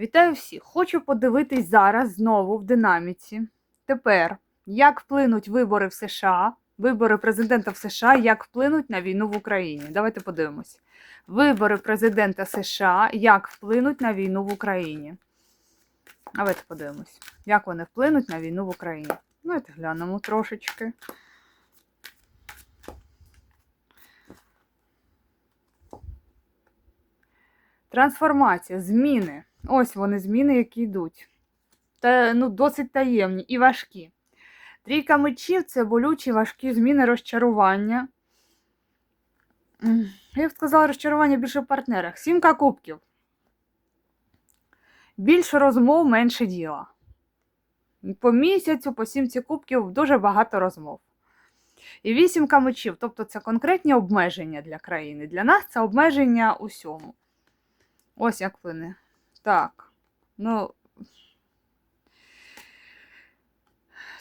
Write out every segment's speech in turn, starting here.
Вітаю всіх! Хочу подивитись зараз знову в динаміці. Тепер, як вплинуть вибори в США, вибори президента в США, як вплинуть на війну в Україні. Давайте подивимось. Вибори президента США, як вплинуть на війну в Україні. Давайте подивимось, як вони вплинуть на війну в Україні. Давайте глянемо трошечки. Трансформація, зміни. Ось вони зміни, які йдуть. Та, ну, досить таємні і важкі. Трійка мечів це болючі, важкі зміни розчарування. Я б сказала, розчарування більше в партнерах. Сімка кубків. Більше розмов, менше діла. По місяцю, по сімці кубків дуже багато розмов. І вісімка мечів, тобто це конкретні обмеження для країни. Для нас це обмеження усьому. Ось як вплине. Так. Ну.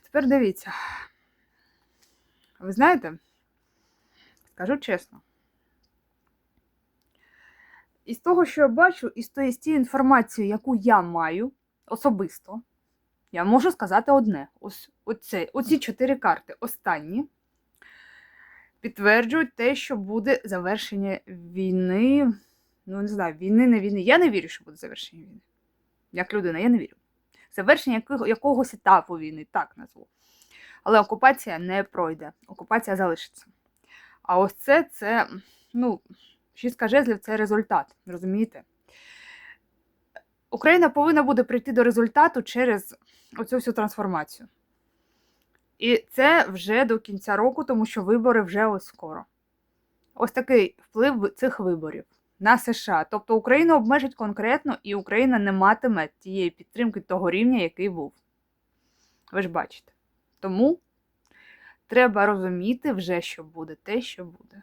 Тепер дивіться. Ви знаєте, скажу чесно. Із того, що я бачу, тої з тієї інформації, яку я маю особисто, я можу сказати одне: ось оце, оці чотири карти, останні, підтверджують те, що буде завершення війни. Ну, не знаю, війни, не війни. Я не вірю, що буде завершення війни. Як людина, я не вірю. Завершення якого, якогось етапу війни, так назву. Але окупація не пройде, окупація залишиться. А ось це, це, ну, шістка жезлів це результат, розумієте? Україна повинна буде прийти до результату через оцю всю трансформацію. І це вже до кінця року, тому що вибори вже ось скоро. Ось такий вплив цих виборів на США. Тобто Україну обмежить конкретно, і Україна не матиме тієї підтримки того рівня, який був. Ви ж бачите. Тому треба розуміти вже, що буде те, що буде.